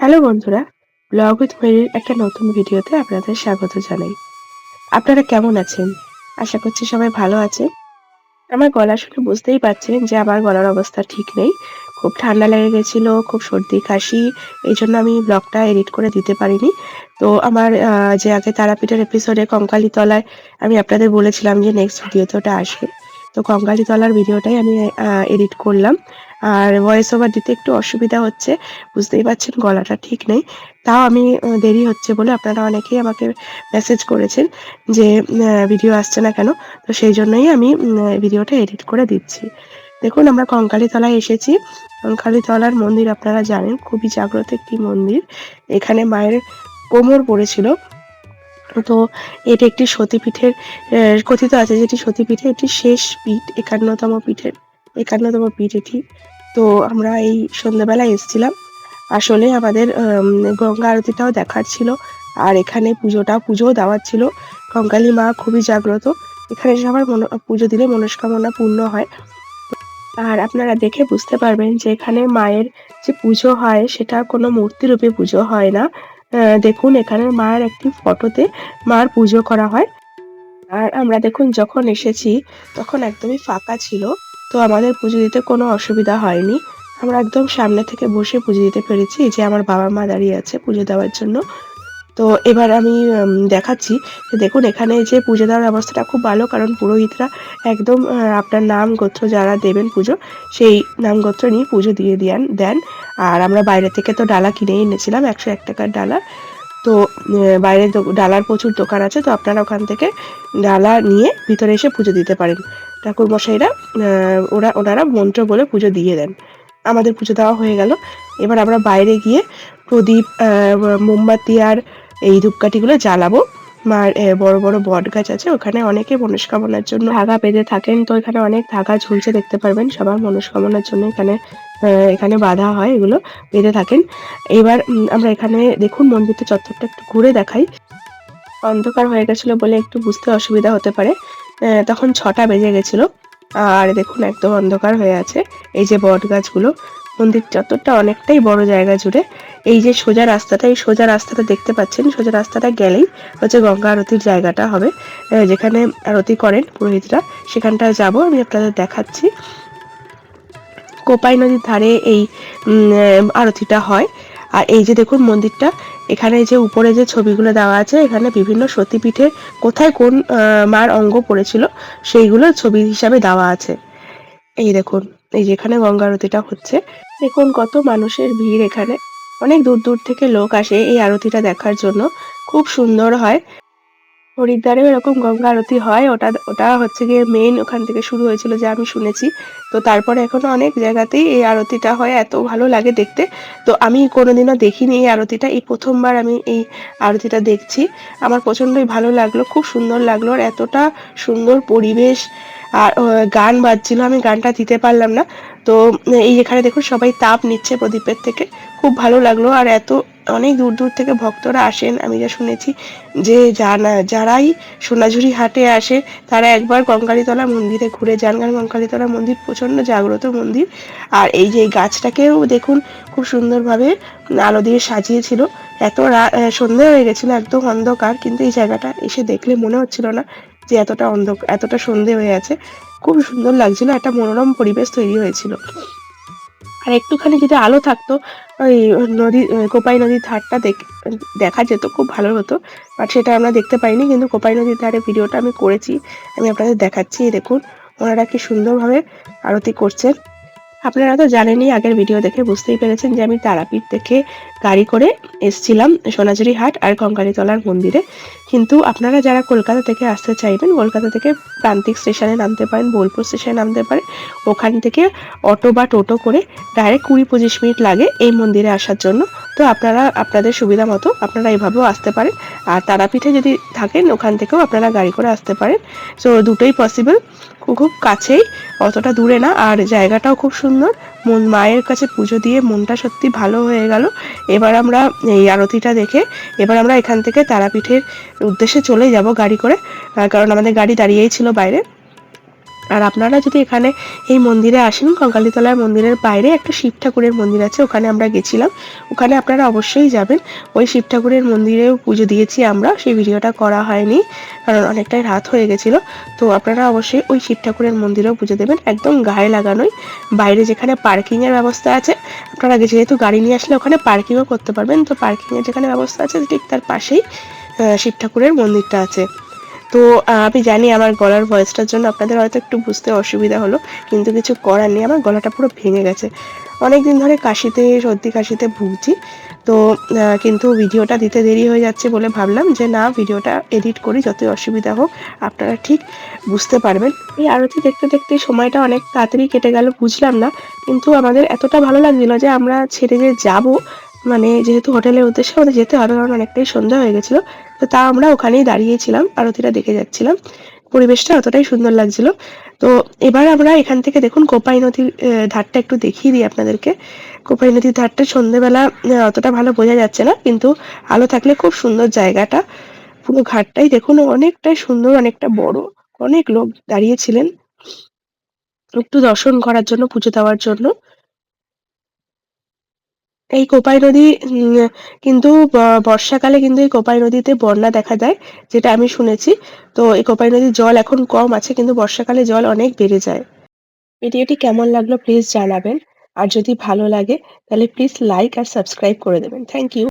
Hello বন্ধুরা blog with মেরির একটা নতুন ভিডিওতে আপনাদের স্বাগত জানাই। আপনারা কেমন আছেন? আশা করছি সবাই ভালো আছে আমার গলা শুনে বুঝতেই পারছেন যে আমার গলার অবস্থা ঠিক নেই। খুব ঠান্ডা লেগে গেছিল, খুব সর্দি, কাশি, এই জন্য আমি ব্লগটা এডিট করে দিতে পারিনি। তো আমার যে আগে তারাপীঠের এপিসোডে কঙ্কালী তলায় আমি আপনাদের বলেছিলাম যে নেক্সট ভিডিওতে ওটা আসবে। তো কঙ্কালী তলার ভিডিওটাই আমি এডিট করলাম। আর ভয়েস ওভার দিতে একটু অসুবিধা হচ্ছে, বুঝতেই পারছেন গলাটা ঠিক নেই। তাও আমি দেরি হচ্ছে বলে আপনারা অনেকেই আমাকে মেসেজ করেছেন যে ভিডিও আসছে না কেন? তো সেই জন্যই আমি ভিডিওটা এডিট করে দিচ্ছি। দেখুন, আমরা কঙ্কালী তলায় এসেছি। কঙ্কালী তলার মন্দির আপনারা জানেন, খুবই জাগ্রত একটি মন্দির। এখানে মায়ের কোমর পড়েছিল। তো এটি একটি সতীপীঠের কথিত আছে যেটি সতীপীঠে একটি শেষ পীঠ, একান্নতম পীঠের, একান্নতম পীঠ এটি। তো আমরা এই সন্ধ্যাবেলায় এসেছিলাম। আসলে আমাদের গঙ্গা আরতিটাও দেখার ছিল আর এখানে পুজোটা পুজোও দেওয়ার ছিল। কঙ্কালী মা খুবই জাগ্রত। এখানে সবার মনো, পুজো দিলে মনস্কামনা পূর্ণ হয়। আর আপনারা দেখে বুঝতে পারবেন যে এখানে মায়ের যে পুজো হয়, সেটা কোনো মূর্তি রূপে পুজো হয় না। দেখুন, এখানে মায়ের একটি ফটোতে মার পুজো করা হয়। আর আমরা দেখুন, যখন এসেছি, তখন একদমই ফাঁকা ছিল, তো আমাদের পুজো দিতে কোনো অসুবিধা হয়নি। আমরা একদম সামনে থেকে বসে পুজো দিতে পেরেছি, যে আমার বাবা মা দাঁড়িয়ে আছে পুজো দেওয়ার জন্য। তো এবার আমি দেখাচ্ছি যে দেখুন, এখানে যে পুজো দেওয়ার ব্যবস্থাটা খুব ভালো, কারণ পুরোহিতরা একদম আপনার নাম গোত্র যারা দেবেন পুজো, সেই নাম গোত্র নিয়ে পুজো দিয়ে দেন দেন। আর আমরা বাইরে থেকে তো ডালা কিনেই এনেছিলাম, একশো এক টাকার ডালা। তো বাইরে ডালার প্রচুর দোকান আছে, তো আপনারা ওখান থেকে ডালা নিয়ে ভিতরে এসে পুজো দিতে পারেন। ঠাকুর মশাইরা ওরা, ওনারা মন্ত্র বলে পুজো দিয়ে দেন। আমাদের পুজো দেওয়া হয়ে গেল। এবার আমরা বাইরে গিয়ে প্রদীপ মোমবাতি আর এই ধূপকাঠিগুলো জ্বালাবো। মার বড় বড় বট গাছ আছে, ওখানে অনেকে মনস্কামনার জন্য ধাগা বেঁধে থাকেন। তো এখানে অনেক ধাগা ঝুলছে, দেখতে পারবেন, সবার মনস্কামনার জন্য এখানে এখানে বাঁধা হয়, এগুলো বেঁধে থাকেন। এবার আমরা এখানে দেখুন মন্দিরটা চত্বরটা একটু ঘুরে দেখাই। অন্ধকার হয়ে গেছিল বলে একটু বুঝতে অসুবিধা হতে পারে। তখন ছটা বেজে গেছিল। আর দেখুন একদম অন্ধকার হয়ে আছে। এই যে বট গাছগুলো, মন্দির চত্বরটা অনেকটাই বড় জায়গা জুড়ে। এই যে সোজা রাস্তাটা, এই সোজা রাস্তাটা দেখতে পাচ্ছেন, সোজা রাস্তাটা গেলেই হচ্ছে গঙ্গা আরতির জায়গাটা হবে। যেখানে আরতি করেন পুরোহিতরা, সেখানটা যাব, আমি আপনাদের দেখাচ্ছি। কোপাই নদীর ধারে এই আরতিটা হয়। আর এই যে দেখুন মন্দিরটা, এখানে যে উপরে যে ছবিগুলো দেওয়া আছে, এখানে বিভিন্ন সতীপীঠের কোথায় কোন মার অঙ্গ পড়েছিল, সেইগুলো ছবি হিসাবে দেওয়া আছে। এই দেখুন, এই যে এখানে গঙ্গা আরতিটা হচ্ছে। দেখুন কত মানুষের ভিড় এখানে। অনেক দূর দূর থেকে লোক আসে এই আরতিটা দেখার জন্য। খুব সুন্দর হয়। হরিদ্বারেও এরকম গঙ্গা আরতি হয়। ওটা ওটা হচ্ছে গিয়ে মেইন ওখান থেকে শুরু হয়েছিল যে আমি শুনেছি। তো তারপরে এখনও অনেক জায়গাতেই এই আরতিটা হয়, এত ভালো লাগে দেখতে। তো আমি কোনোদিনও দেখিনি এই আরতিটা, এই প্রথমবার আমি এই আরতিটা দেখছি। আমার প্রচণ্ডই ভালো লাগল, খুব সুন্দর লাগল আর এতটা সুন্দর পরিবেশ আর গান বাজছিল, আমি গানটা দিতে পারলাম না। তো এই এখানে দেখুন সবাই তাপ নিচ্ছে প্রদীপের থেকে, খুব ভালো লাগল আর এত, অনেক দূর দূর থেকে ভক্তরা আসেন, আমি যা শুনেছি যে জানা, যারাই সোনাঝুরি হাটে আসে, তারা একবার কঙ্কালীতলা মন্দিরে ঘুরে যান, কারণ কঙ্কালীতলা মন্দির প্রচণ্ড জাগ্রত মন্দির। আর এই যে গাছটাকেও দেখুন, খুব সুন্দরভাবে আলো দিয়ে সাজিয়েছিল। এত সন্ধে হয়ে গেছিল, একদম অন্ধকার, কিন্তু এই জায়গাটা এসে দেখলে মনে হচ্ছিল না যে এতটা অন্ধকার এতটা সন্ধে হয়ে আছে। খুব সুন্দর লাগছিল, একটা মনোরম পরিবেশ তৈরি হয়েছিল। আর একটুখানি যদি আলো থাকতো, ওই নদী কোপাই নদীর ধারটা দেখ- দেখা যেত, খুব ভালো হতো। বাট সেটা আমরা দেখতে পাইনি, কিন্তু কোপাই নদীর ধারে ভিডিওটা আমি করেছি, আমি আপনাদের দেখাচ্ছি দেখুন। ওনারা কি সুন্দরভাবে আরতি করছেন? আপনারা তো জানেনই, আগের ভিডিও দেখে বুঝতেই পেরেছেন যে আমি তারাপীঠ থেকে গাড়ি করে এসছিলাম সোনাঝুরি হাট আর কঙ্কালীতলার মন্দিরে। কিন্তু আপনারা যারা কলকাতা থেকে আসতে চাইবেন, কলকাতা থেকে প্রান্তিক স্টেশনে নামতে পারেন, বোলপুর স্টেশনে নামতে পারেন, ওখান থেকে অটো বা টোটো করে ডাইরেক্ট কুড়ি পঁচিশ মিনিট লাগে এই মন্দিরে আসার জন্য। তো আপনারা, আপনাদের সুবিধা মতো আপনারা এইভাবেও আসতে পারেন। আর তারাপীঠে যদি থাকেন, ওখান থেকেও আপনারা গাড়ি করে আসতে পারেন। সো দুটোই পসিবল খুব কাছেই, অতটা দূরে না। আর জায়গাটাও খুব সুন্দর। মন, মায়ের কাছে পুজো দিয়ে মনটা সত্যি ভালো হয়ে গেল। এবার আমরা এই আরতিটা দেখে এবার আমরা এখান থেকে তারাপীঠের উদ্দেশ্যে চলে যাব গাড়ি করে কারণ আমাদের গাড়ি দাঁড়িয়েই ছিল বাইরে। আর আপনারা যদি এখানে এই মন্দিরে আসেন কঙ্কালীতলার মন্দিরের বাইরে একটা শিব ঠাকুরের মন্দির আছে, ওখানে আমরা গেছিলাম। ওখানে আপনারা অবশ্যই যাবেন। ওই শিব ঠাকুরের মন্দিরেও পুজো দিয়েছি আমরা, সেই ভিডিওটা করা হয়নি, কারণ অনেকটাই রাত হয়ে গেছিল। তো আপনারা অবশ্যই ওই শিব ঠাকুরের মন্দিরেও পুজো দেবেন, একদম গায়ে লাগানোই। বাইরে যেখানে পার্কিংয়ের ব্যবস্থা আছে, আপনারা যেহেতু গাড়ি নিয়ে আসলে ওখানে পার্কিংও করতে পারবেন, তো পার্কিংয়ের যেখানে ব্যবস্থা আছে, ঠিক তার পাশেই শিব ঠাকুরের মন্দিরটা আছে। তো আমি জানি আমার গলার ভয়েসটার জন্য আপনাদের হয়তো একটু বুঝতে অসুবিধা হলো, কিন্তু কিছু করার নেই, আমার গলাটা পুরো ভেঙে গেছে। অনেক দিন ধরে কাশিতে, সর্দি কাশিতে ভুগছি, তো কিন্তু ভিডিওটা দিতে দেরি হয়ে যাচ্ছে বলে ভাবলাম যে না, ভিডিওটা এডিট করি যতই অসুবিধা হোক, আপনারা ঠিক বুঝতে পারবেন। এই আরতি দেখতে দেখতে সময়টা অনেক তাড়াতাড়ি কেটে গেল, বুঝলাম না, কিন্তু আমাদের এতটা ভালো লাগছিল যে আমরা ছেড়ে যে যাব মানে যেহেতু হোটেলের উদ্দেশ্যে আমাদের যেতে হবে, কারণ অনেকটাই সন্ধ্যা হয়ে গেছিল। তো তা আমরা ওখানেই দাঁড়িয়েছিলাম, আরতিটা দেখে যাচ্ছিলাম। পরিবেশটা অতটাই সুন্দর লাগছিল। তো এবার আমরা এখান থেকে দেখুন কোপাই নদীর ধারটা একটু দেখিয়ে দিই আপনাদেরকে। কোপাই নদীর ধারটা সন্ধেবেলা অতটা ভালো বোঝা যাচ্ছে না, কিন্তু আলো থাকলে খুব সুন্দর জায়গাটা। পুরো ঘাটটাই দেখুন অনেকটাই সুন্দর, অনেকটা বড়। অনেক লোক দাঁড়িয়েছিলেন। একটু দর্শন করার জন্য, পুজো দেওয়ার জন্য। এই কোপাই নদী কিন্তু বর্ষাকালে কিন্তু এই কোপাই নদীতে বন্যা দেখা দেয় যেটা আমি শুনেছি। তো এই কোপাই নদীর জল এখন কম আছে, কিন্তু বর্ষাকালে জল অনেক বেড়ে যায়। ভিডিওটি কেমন লাগল প্লিজ জানাবেন। আর যদি ভালো লাগে, তাহলে প্লিজ লাইক আর সাবস্ক্রাইব করে দেবেন। Thank you.